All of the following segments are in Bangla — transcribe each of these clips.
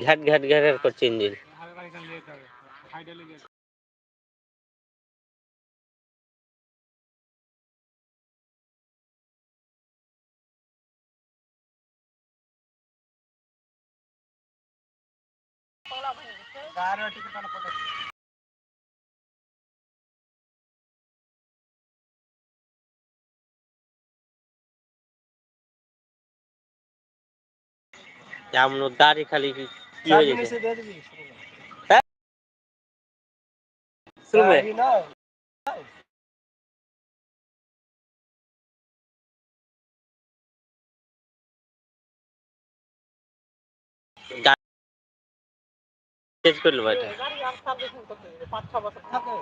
ঘ্যাট ঘ্যাট ঘ্যাট করছে ইঞ্জিন। দাড়ি খালি কি হয়ে গেছে? শুরু में চেঞ্জ করে পাঁচ ছ বছর থাকে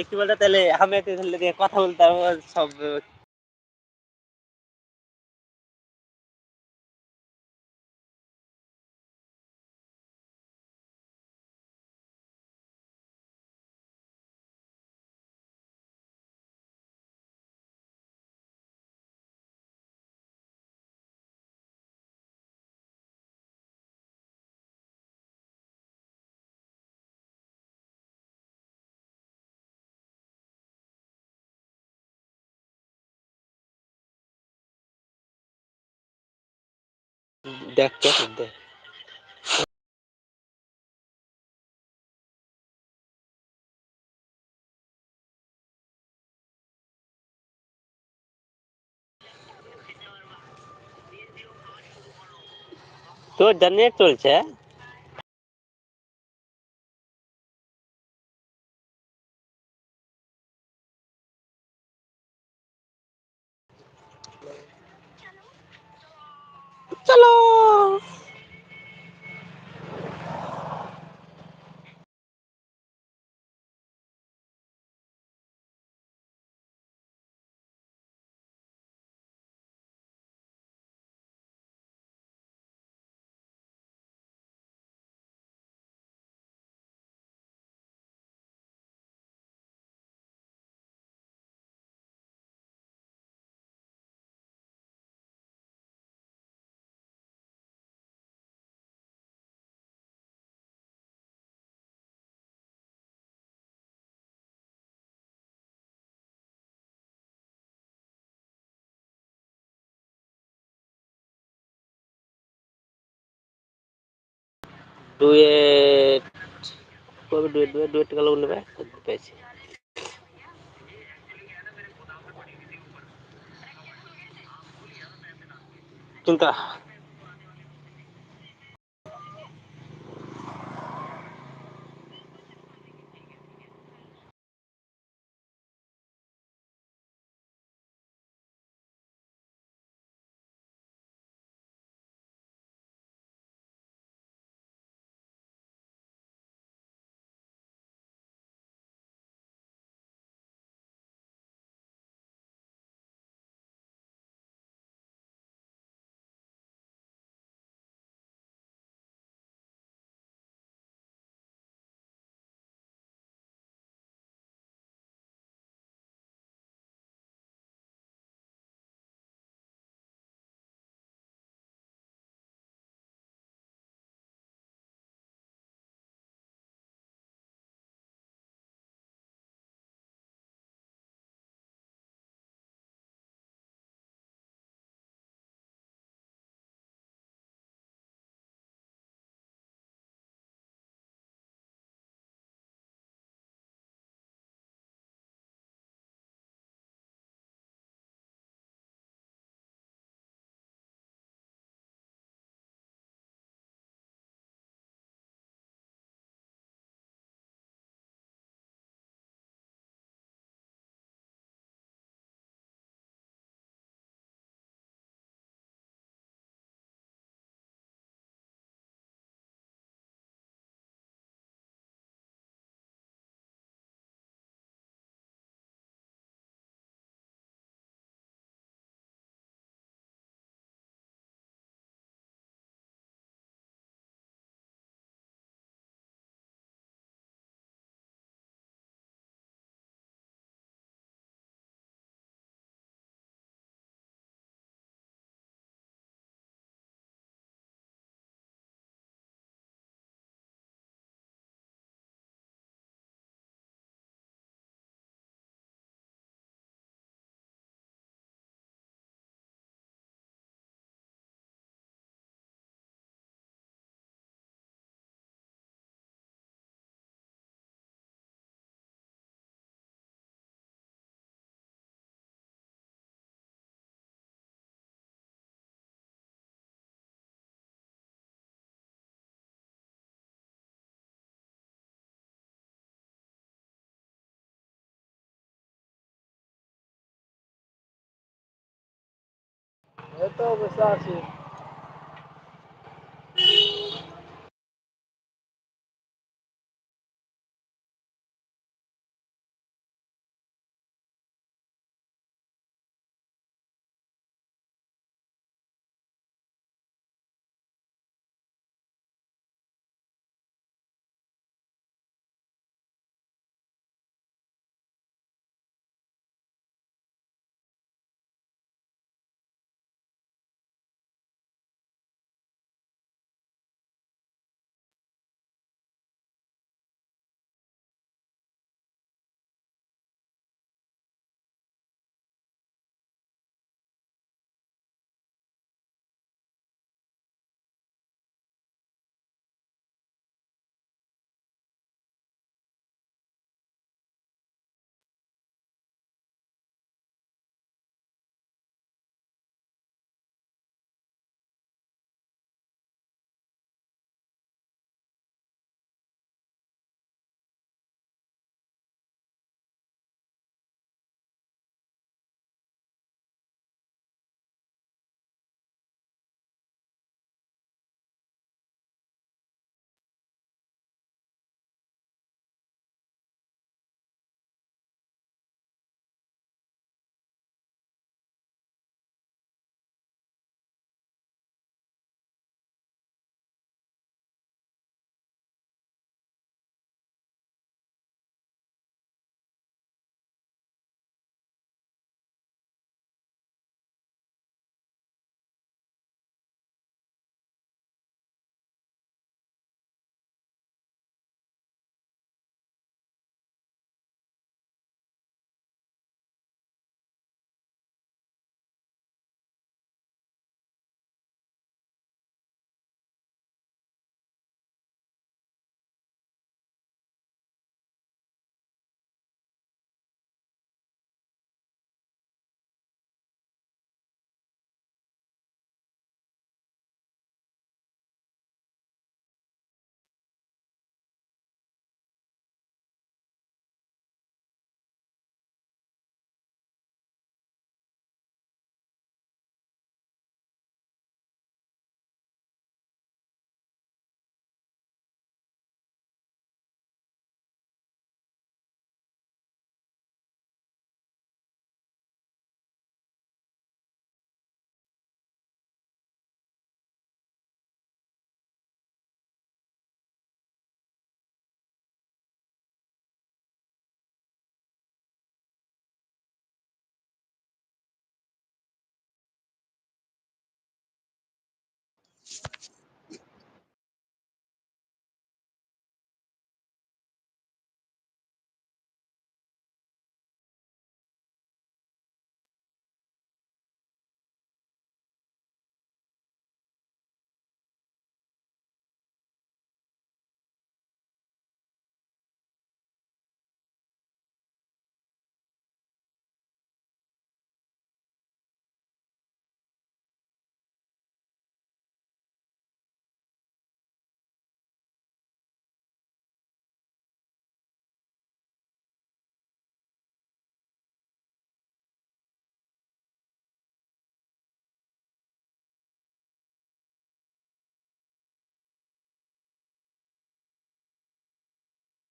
কি বলতো তাহলে আমি কথা বলতাম সব দেখ তো দেখ তোর জানিয়ে চলছে চলো ডুয়েট কবে ডুয়েট ডুয়েট ডুয়েট গেল নেবে পেয়েছি চিন্তা Então, estou.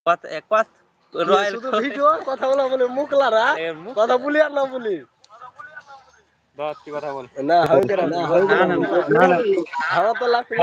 কথা এক পাত রয়্যাল শুধু ভিডিও কথা বলা বলে মুখ লারা কথা বলি আর না বলি কথা বল না হবে কেন না হাওয়া তো লাগতে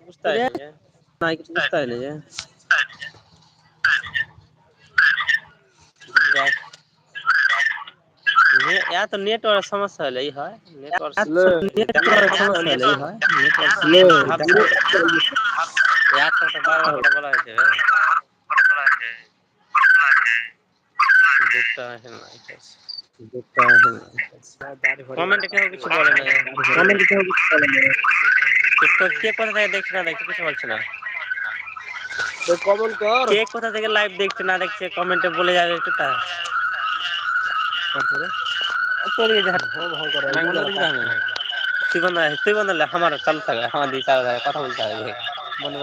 বুঝতে পারছি না কিছু বুঝতে পারিনি যে যাক। নে- এত নেটওয়ার্ক সমস্যা হলেই হয় নেটওয়ার্ক নেটওয়ার্ক সমস্যা হলেই হয় নেটওয়ার্ক একটা তো বারবার করে বলা হয়েছে দুটো হেল লাইক আছে দুটো হেল লাইক আছে কমেন্টে কেউ কিছু বলে না কমেন্টে কেউ কিছু বলে না তো কে কোথা থেকে দেখছে না দেখছে কিছু বলছে না কমন কর কে কোথা থেকে লাইভ দেখছে না দেখছে কমেন্টে বলে যাবে একটু তা তারপরে তোর এই যা আমি বলে দিতে হবে না। তুই বন্ধ তুই বন্ধ আমার চালু থাকে আমার দিকে চালু থাকে কথা বলতে হবে বন্ধ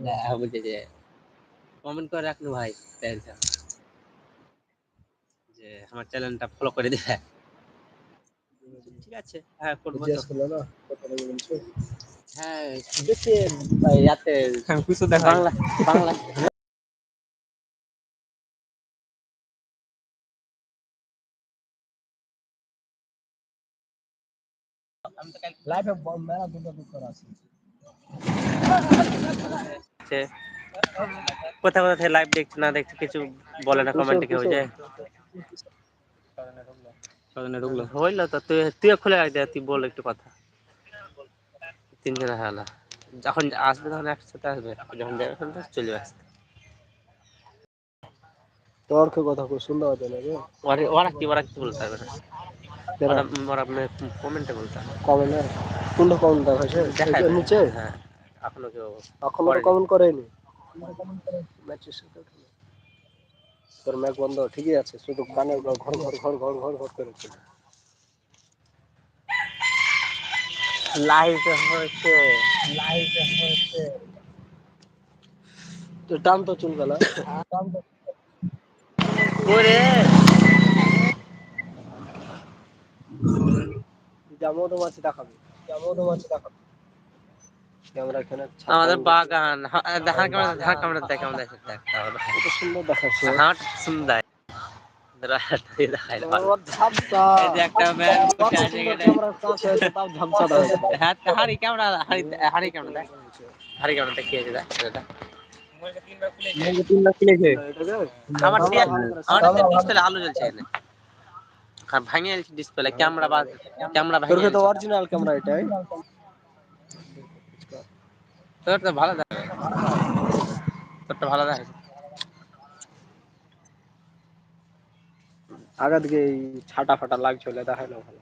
করে এখন বুঝেছে কমেন্ট করে রাখল ভাই টেনশন যে আমার চ্যানেলটা ফলো করে দিবে। ঠিক আছে। হ্যাঁ করব তো। হ্যাঁ রাতে কিছু দেখা বাংলা বাংলা। লাইফে মেলা দুটো দুঃখ আছে। আছে কোথা কোথা থেকে লাইভ দেখছে না দেখছে কিছু বলে না কমেন্টে কেউ যে হইল তো তুই তুই খুলে রাখ দে তুই বল একটু কথা। তিনজনে হ্যাঁ না যখন আসবে তখন একসাথে আসবে যখন যাবে তখন চলে আসবে। তোর কে কথা কই শুনতে হবে না রে ওরা ওরা কি ওরা কি বলতে পারবে ওরা ওরা কমেন্টে বলতে হবে কমেন্ট কোনটা কমেন্ট দেখায়। নিচে? হ্যাঁ। এখনও কেউ এখন তো করেনি। কমেন্ট করেনি। ম্যাচের সাথে তোর ম্যাচ বন্ধ ঠিকই আছে শুধু কানে ঘর ঘর ঘর ঘর ঘর ঘর ঘর করে চলে লাইভ হয়েছে। তো টান তো চুল গেল ওরে! যাব তো মাছ দেখাবি। যাব তো মাছ দেখাবি। এখানে আমাদের বাগান হ্যাঁ, ধান ক্যামেরা ধান ক্যামেরা দেখ দেখে দেখ তাহলে কত সুন্দর দেখাচ্ছে। হাট সুন্দর। সুন্দর হ্যাঁ ডিসপ্লে আলো জ্বলছে ভাঙে ডিসপ্লে ক্যামেরা বা ক্যামেরা তো অরিজিনাল ক্যামেরা এটাই। তোর তো ভালো দেখা। তোরটা ভালো দেখা। আগা দিকে ছাটা ফাটা লাগছিল দেখাই না ভালো।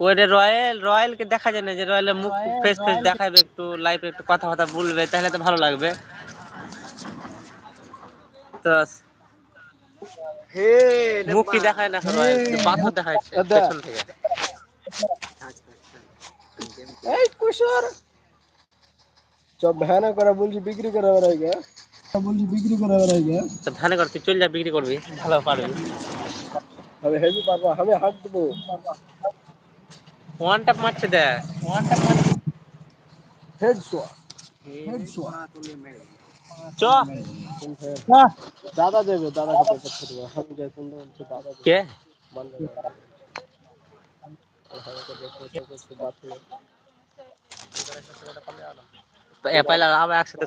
ওই রে রয়্যাল রয়্যাল কে দেখা যায় না যে রয়্যালের মুখ ফেস ফেস দেখাবে একটু লাইভে একটু কথা কথা বলবে তাহলে তো ভালো লাগবে। তো হে মুখ কি দেখায় না রয়্যাল? পাথর দেখাচ্ছে দাদা। পেছন থেকে। এই কুশর। সব ভ্যানে করে বলছি বিক্রি করে বেড়াই গে। বলছি বিক্রি করে বেড়াই গে। তো ধানে কর তুই চল যা বিক্রি করবি ভালো পারবি। আমি হেভি পারব আমি হাঁক দেবো ওয়ান ট্যাপ মারছে দেখ। হেড শট হেড শট চ। দাদা দেবে দাদাকে পেপার ছেড়ে দেবে আমি যাই কোন বলছে দাদা দেবে। কে? মানবে না আমাকে দেখে তো কিছু বাত নেই এ পাইলা আবার একসাথে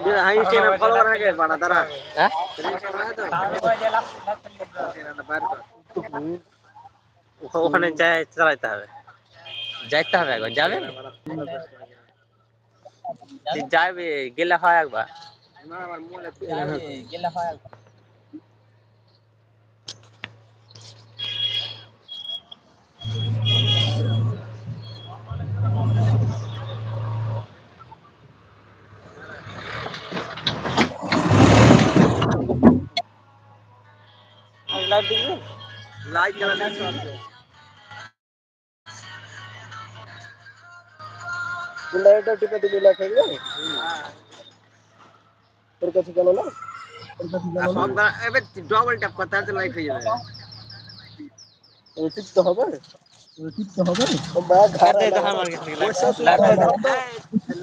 চলে যায় চালাইতে হবে যাইতে হবে একবার যাবে করার আগে হয় হ্যাঁ। ওখানে যাই চালাইতে হবে। যাইতে হবে একবার। যাবে তুই যাবি গেলে হয় একবার লাইট জ্বালানো তোমরা এটা টিপে দিবি লেখা গেলে তোর কাছে গেল না ডবল ট্যাপ করতে হবে লাইট হয়ে যাবে ও টিপতে হবে টিপতে হবে ও ব্যাগ ঘাড়ে দে, দে, লাগা। আমার কাছে ওই সব লাইট লাইট দাও। দাও।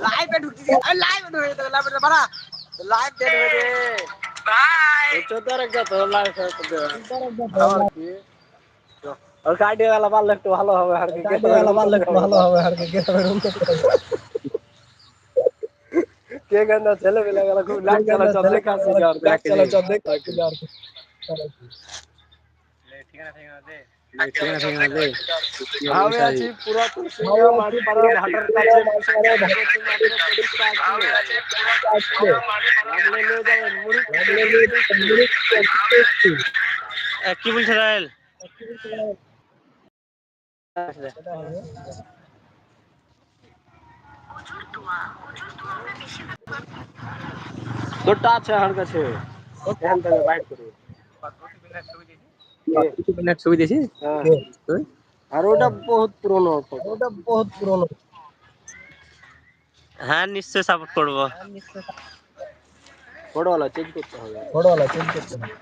লাইভে ঢুকছি লাইভে ঢুকে তো লাইভে বাড়া লাইভ দে দে এই চোদ্দার এক যাতো লাইট হয়তো দেওয়া। আর কি? আর গেলে পারলে একটু ভালো হবে আর কি গেলে পারলে একটু ভালো হবে আর কি কে গেন্দা ছেলে পেলে গেল খুব আমি আছি মাটি পাড়া ঘাটের কাছে। পরিষ্কার আছে আপনি নিয়ে যাবেন মুড়ি মুড়ি এ, কি বলছে রায়েল? দুটো আছে আমার কাছে। এখান থেকে বাইট করি। ছবি হ্যাঁ। আর ওটা বহুত পুরনো ওটা বহুত পুরনো। হ্যাঁ নিশ্চয়ই সাপোর্ট করব। বড়ওয়ালা চেঞ্জ করতে হবে। বড়ওয়ালা চেঞ্জ করতে হবে।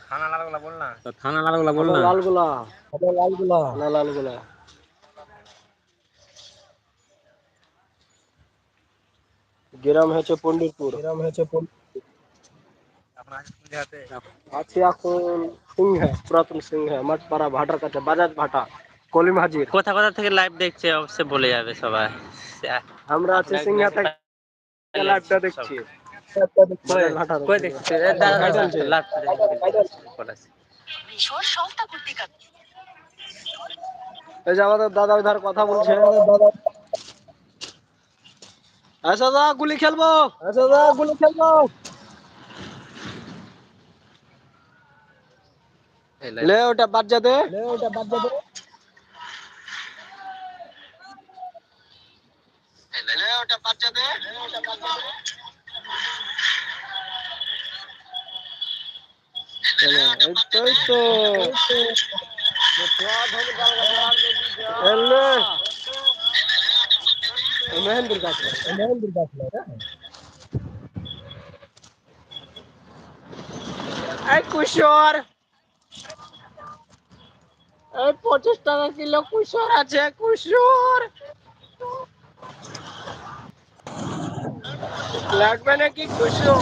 থানা লালগুলা বল না থানা লালগুলা বল না লালগুলা লালগুলা না লালগুলা গ্রাম হচ্ছে পন্ডিতপুর গ্রাম হচ্ছে আছি এখন সিংহে পুরাতন সিংহে মাঠপাড়া ভাটার কাছে বাজাজ ভাটা কলিম হাজির কোথা কোথা থেকে লাইভ দেখছে অবশ্যই বলে যাবে সবাই আমরা আছি সিংহে থেকে লাইভটা দেখছি এই যে আমাদের দাদা ওই কথা বলছে। আচ্ছা দা গুলি খেলব? আচ্ছা দা গুলি খেলব। লে ওটা বাদ যা দে। লে ওটা বাদ যা দে লে ওটা বাদ যা দে লে ওটা বাদ যা দে এই তো এই মেহেন্দির এই কুশোর। এই পঁচিশ টাকা কিলো কুশোর আছে কুশোর? লাগবে নাকি কুশোর?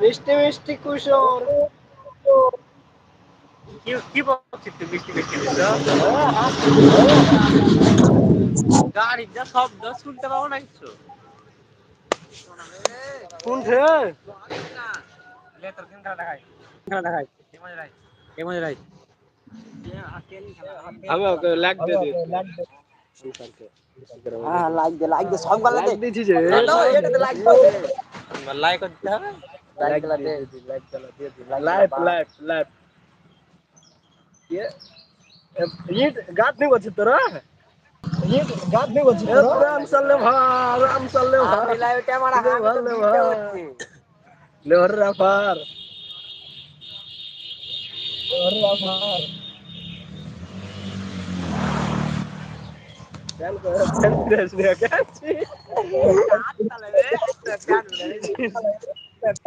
মিষ্টি মিষ্টি কুশোর। কি কি বলছিস তুই বৃষ্টি বৃষ্টি গাড়ির যা শব্দ শুনতে পাবো না কিছু? হ্যাঁ লাইক দে লাইক लाइट चला दे लाइट चला दे लाइट लाइट लाइट ये ये गात नहीं बची तेरा? ये गात नहीं बची तेरा? राम सल्ले भा राम सल्ले भा लाइव क्या मारा ले भर ले भर ले भर रफार भर रफार चल कर चल ड्रेस ले क्या चीज़? गात चले गात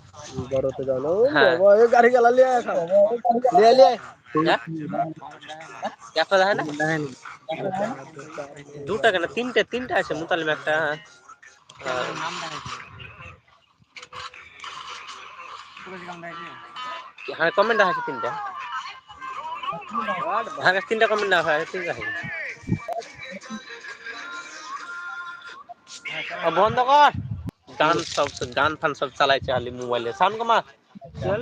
হ্যাঁ। হ্যাঁ? দুটা কেন? তিনটে তিনটা আছে মুতালিম একটা হ্যাঁ।, হ্যাঁ কমেন্ট আছে তিনটা। হ্যাঁ তিনটা কমেন্ট না হয় তিনটা আছে। বন্ধ কর। গান সব গান ফান সব চালাইছে খালি মোবাইলে সাউন্ড কমা। চল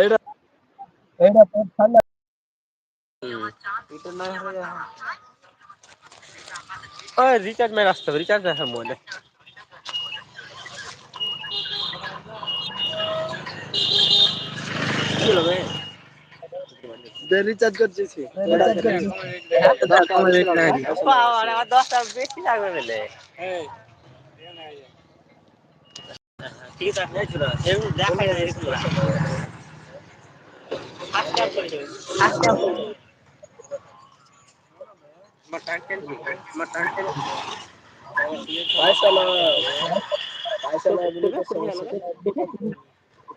এইটা এইটা পেট ঠান্ডা রিচার্জ মেরে আসতে হবে রিচার্জ দেখার মোবাইলে কি লাগে রিচার্জ করছিস রিচার্জ করছিস আমার আমার 10 টাকা বেশি লাগবে বলে। ঠিক আছে ছিল। এমন দেখাই না এরকম আচ্ছা আচ্ছা মটান্টেন মটান্টেন পয়সা না পয়সা না